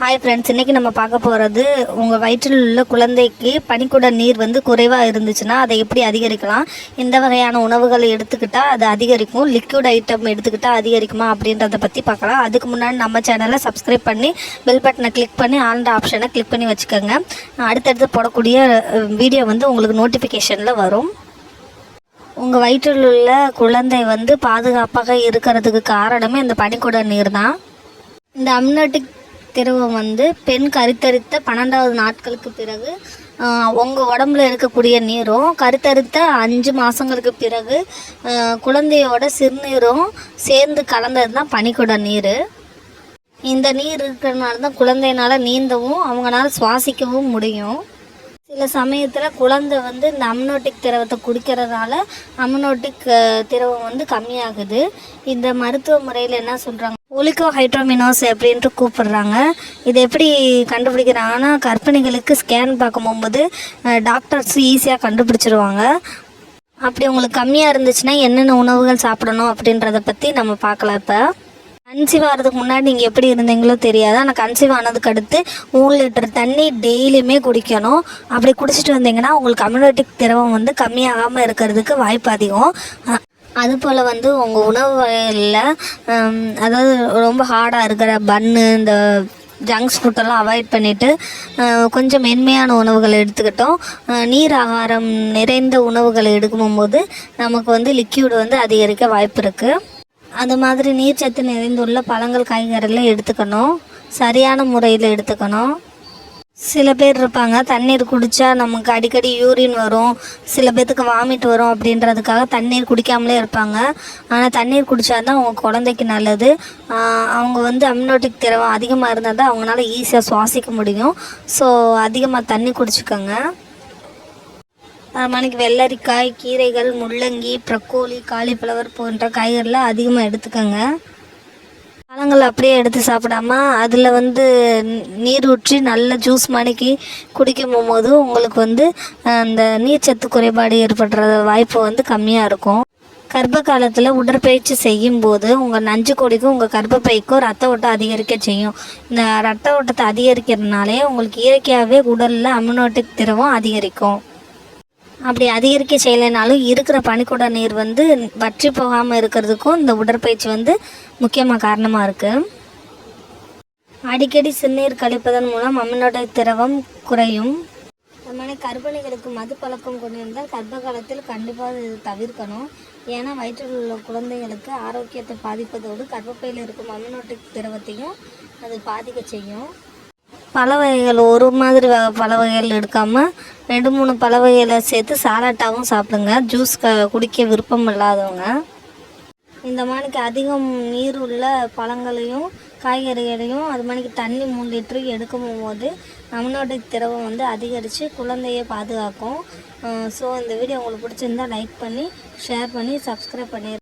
Hi friends இன்றைக்கி நம்ம பார்க்க போகிறது உங்கள் வயிற்றில் உள்ள குழந்தைக்கு பனிக்குட நீர் வந்து குறைவாக இருந்துச்சுன்னா அதை எப்படி அதிகரிக்கலாம்? எந்த வகையான உணவுகளை எடுத்துக்கிட்டால் அது அதிகரிக்கும்? லிக்விட் ஐட்டம் எடுத்துக்கிட்டால் அதிகரிக்குமா? அப்படின்றத பற்றி பார்க்கலாம். அதுக்கு முன்னாடி நம்ம சேனலை சப்ஸ்கிரைப் பண்ணி பெல் பட்டனை கிளிக் பண்ணி ஆல்ன்ற ஆப்ஷனை கிளிக் பண்ணி வச்சுக்கோங்க. அடுத்தடுத்து போடக்கூடிய வீடியோ வந்து உங்களுக்கு நோட்டிஃபிகேஷனில் வரும். உங்கள் வயிற்றில் உள்ள குழந்தை வந்து பாதுகாப்பாக இருக்கிறதுக்கு காரணமே இந்த பனிக்குட நீர் தான் இந்த அம்னோட்டிக் திரவம் வந்து பெண் கருத்தரித்த பன்னெண்டாவது நாட்களுக்கு பிறகு உங்கள் உடம்புல இருக்கக்கூடிய நீரும் கருத்தரித்த அஞ்சு மாதங்களுக்கு பிறகு குழந்தையோட சிறுநீரும் சேர்ந்து கலந்தது தான் பனிக்குட நீர். இந்த நீர் இருக்கிறனால தான் குழந்தையினால் நீந்தவும் அவங்களால சுவாசிக்கவும் முடியும். சில சமயத்தில் குழந்தை வந்து இந்த அம்னோட்டிக் திரவத்தை குடிக்கிறதால அம்னோட்டிக் திரவம் வந்து கம்மியாகுது. இந்த மருத்துவ முறையில் என்ன சொல்கிறாங்க ஒலிகோ ஹைட்ரோமினோஸ் அப்படின்ட்டு கூப்பிடுறாங்க. இது எப்படி கண்டுபிடிக்கிறாங்கன்னா கர்ப்பிணிகளுக்கு ஸ்கேன் பார்க்கும் போகும்போது டாக்டர்ஸ் ஈஸியாக கண்டுபிடிச்சிருவாங்க. அப்படி உங்களுக்கு கம்மியாக இருந்துச்சுன்னா என்னென்ன உணவுகள் சாப்பிடணும் அப்படின்றத பற்றி நம்ம பார்க்கலாம் இப்போ. கன்சீவ் ஆகிறதுக்கு முன்னாடி நீங்கள் எப்படி இருந்தீங்களோ தெரியாது. ஆனால் கன்சீவ் ஆனதுக்கு அடுத்து மூணு லிட்டர் தண்ணி டெய்லியுமே குடிக்கணும். அப்படி குடிச்சிட்டு வந்தீங்கன்னா உங்களுக்கு அமினோட்டிக் திரவம் வந்து கம்மியாகாமல் இருக்கிறதுக்கு வாய்ப்பு அதிகம். அதுபோல் அது போல் வந்து உங்கள் உணவு வகைகளில் அதாவது ரொம்ப ஹார்டாக இருக்கிற பன்னு இந்த ஜங்க்ஸ் ஃபுட்டெல்லாம் அவாய்ட் பண்ணிவிட்டு கொஞ்சம் மென்மையான உணவுகளை எடுத்துக்கிட்டோம். நீர் ஆகாரம் நிறைந்த உணவுகளை எடுக்கும்போது நமக்கு வந்து லிக்யூடு வந்து அதிகரிக்க வாய்ப்பு இருக்குது அது மாதிரி நீர்ச்சத்து நிறைந்துள்ள பழங்கள் காய்கறிலாம் எடுத்துக்கணும். சரியான முறையில் எடுத்துக்கணும். சில பேர் இருப்பாங்க. தண்ணீர் குடித்தா நமக்கு அடிக்கடி யூரின் வரும். சில பேர்த்துக்கு வாமிட் வரும் அப்படின்றதுக்காக தண்ணீர் குடிக்காமலே இருப்பாங்க. ஆனால் தண்ணீர் குடித்தா தான் அவங்க குழந்தைக்கு நல்லது. அவங்க வந்து அம்னோட்டிக் திரவம் அதிகமாக இருந்தால் தான் அவங்களால ஈஸியாக சுவாசிக்க முடியும். ஸோ அதிகமாக தண்ணி குடிச்சுக்கோங்க. மணிக்கு வெள்ளரிக்காய் கீரைகள் முள்ளங்கி ப்ரக்கோலி காலிஃப்ளவர் போன்ற காய்கறிலாம் அதிகமாக எடுத்துக்கோங்க. பழங்கள் அப்படியே எடுத்து சாப்பிடாம அதில் வந்து நீர் ஊற்றி நல்ல ஜூஸ் மடக்கி குடிக்கும் போது உங்களுக்கு வந்து அந்த நீர்ச்சத்து குறைபாடு ஏற்படுற வாய்ப்பு வந்து கம்மியாக இருக்கும். கர்ப்ப காலத்தில் உடற்பயிற்சி செய்யும்போது உங்கள் நஞ்சு கொடிக்கும் உங்கள் கர்ப்பப்பைக்கும் ரத்த ஓட்டம் அதிகரிக்க செய்யும். இந்த ரத்த ஓட்டத்தை அதிகரிக்கிறதுனாலே உங்களுக்கு இயற்கையாகவே உடலில் அமினோட்டிக் திரவம் அதிகரிக்கும். அப்படி அதிகரிக்க செய்யலைனாலும் இருக்கிற பனிக்குட நீர் வந்து வற்றி போகாமல் இருக்கிறதுக்கும் இந்த உடற்பயிற்சி வந்து முக்கியமாக காரணமாக இருக்குது அடிக்கடி சிறுநீர் கழிப்பதன் மூலம் அமினோட திரவம் குறையும். அது மாதிரி கர்ப்பிணிகளுக்கு மது பழக்கம் கொண்டிருந்தால் கர்ப்ப காலத்தில் கண்டிப்பாக இது தவிர்க்கணும். ஏன்னா வயிற்றில் உள்ள குழந்தைகளுக்கு ஆரோக்கியத்தை பாதிப்பதோடு கர்ப்பப்பையில் இருக்கும் அம்மனோட்டு திரவத்தையும் அது பாதிக்க செய்யும். பல வகைகள் ஒரு மாதிரி வ- வகைகள் எடுக்காமல் ரெண்டு மூணு பல வகைகளை சேர்த்து சாலாட்டாகவும் சாப்பிடுங்க. ஜூஸ் க குடிக்க விருப்பம் இல்லாதவங்க. இந்த மாதிரிக்கு அதிகம் நீர் உள்ள பழங்களையும் காய்கறிகளையும் அது மாதிரிக்கு தண்ணி மூணு லிட்டரு எடுக்கும் போது நம்மளோட திரவம் வந்து அதிகரித்து குழந்தையை பாதுகாக்கும். ஸோ இந்த வீடியோ உங்களுக்கு பிடிச்சிருந்தா லைக் பண்ணி ஷேர் பண்ணி சப்ஸ்கிரைப் பண்ணி